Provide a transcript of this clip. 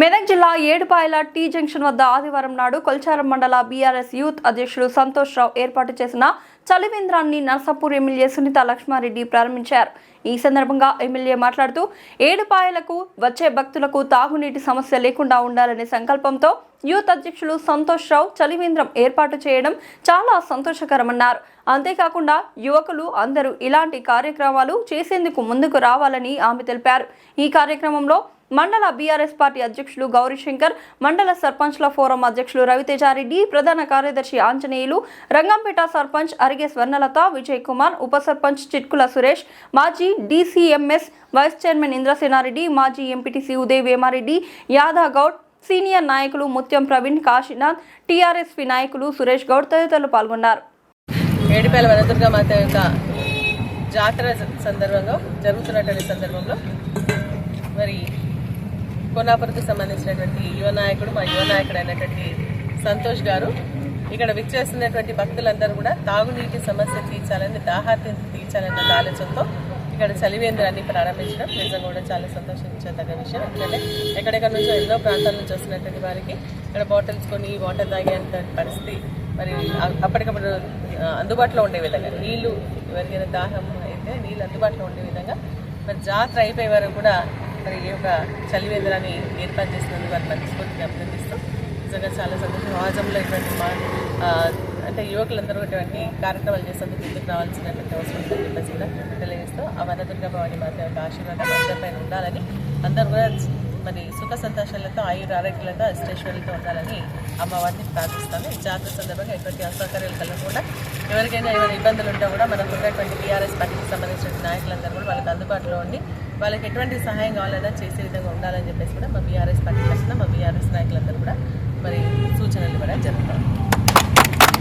మెదక్ జిల్లా Edupayala tea junction వద్ద ఆదివారం నాడు కొల్చారం మండల బీఆర్ఎస్ యూత్ అధ్యక్షుడు సంతోష్ రావు ఏర్పాటు చేసిన చలివేంద్రాన్ని నర్సాపూర్ ఎమ్మెల్యే సునీత లక్ష్మారెడ్డి ప్రారంభించారు. ఈ సందర్భంగా ఎమ్మెల్యే మాట్లాడుతూ ఏడుపాయలకు వచ్చే భక్తులకు తాగునీటి సమస్య లేకుండా ఉండాలనే సంకల్పంతో యూత్ అధ్యక్షులు సంతోష్ రావు చలివేంద్రం ఏర్పాటు చేయడం చాలా సంతోషకరమన్నారు. అంతేకాకుండా యువకులు అందరూ ఇలాంటి కార్యక్రమాలు చేసేందుకు ముందుకు రావాలని ఆమె తెలిపారు. ఈ కార్యక్రమంలో మండల బీఆర్ఎస్ పార్టీ అధ్యక్షులు గౌరీశంకర్ మండల సర్పంచ్ల ఫోరం అధ్యక్షులు రవితేజారెడ్డి ప్రధాన కార్యదర్శి ఆంజనేయులు రంగంపేట సర్పంచ్ అరిగే స్వర్ణలత విజయ్ కుమార్ ఉప సర్పంచ్ చిట్కుల సురేష్ మాజీ డీసీఎంఎస్ వైస్ చైర్మన్ ఇంద్రసేనారెడ్డి మాజీ M P T C Uday Vema Reddy Yadav Goud senior నాయకులు ముత్యం ప్రవీణ్ కాశీనాథ్ టీఆర్ఎస్పీ నాయకులు సురేష్ గౌడ్ తదితరులు పాల్గొన్నారు. ఏడుపేల వనదుర్గా మాత యొక్క జాతర సందర్భంగా జరుగుతున్నటువంటి సందర్భంలో మరి కొన్నాపురంకి సంబంధించినటువంటి యువ నాయకుడు మా యువ నాయకుడు అయినటువంటి సంతోష్ గారు. ఇక్కడ విచ్చేస్తున్నటువంటి భక్తులందరూ కూడా తాగునీటి సమస్య తీర్చాలని దాహార్తి తీర్చాలన్న ఆలోచనతో ఇక్కడ చలివేంద్రాన్ని ప్రారంభించడం నిజంగా కూడా చాలా సంతోషించదగ్గ విషయం. ఎందుకంటే ఎక్కడెక్కడ నుంచో ఎన్నో ప్రాంతాల నుంచి వస్తున్నటువంటి వారికి ఇక్కడ బాటిల్స్ కొని వాటర్ తాగేంత పరిస్థితి మరి అప్పటికప్పుడు అందుబాటులో ఉండే విధంగా నీళ్ళు ఎవరికైనా దాహం అయితే నీళ్ళు అందుబాటులో ఉండే విధంగా మరి జాతర అయిపోయే వరకు కూడా మరి ఈ యొక్క చలివేంద్రాన్ని ఏర్పాటు చేసినందుకు వారిని మనస్ఫూర్తిగా అభినందిస్తూ నిజంగా చాలా సంతోషం. సమాజంలో ఇటువంటి మా అంటే యువకులందరూ ఇటువంటి కార్యక్రమాలు చేసేందుకు ముందుకు రావాల్సినటువంటి అవసరం ఉందని చెప్పేసి కూడా తెలియజేస్తూ ఆ వనదుర్గ భవాని మాత యొక్క ఆశీర్వాదం అందరిపైన ఉండాలని అందరూ కూడా మరి సుఖ సంతోషాలతో ఆయుర ఆరోగ్యాలతో అష్టేశ్వరులతో ఉండాలని అమ్మవారిని ప్రార్థిస్తాను ఈ జాతర సందర్భంగా ఎటువంటి అసౌకర్యాలు కలగకుండా ఎవరికైనా ఏమైనా ఇబ్బందులు ఉంటే కూడా మనం ఉన్నటువంటి టీఆర్ఎస్ పార్టీకి సంబంధించిన నాయకులందరూ కూడా వాళ్ళకి అందుబాటులో ఉండి వాళ్ళకి ఎటువంటి సహాయం కావాలన్నా చేసే విధంగా ఉండాలని చెప్పేసి కూడా మా బీఆర్ఎస్ పార్టీ మా బీఆర్ఎస్ నాయకులందరూ కూడా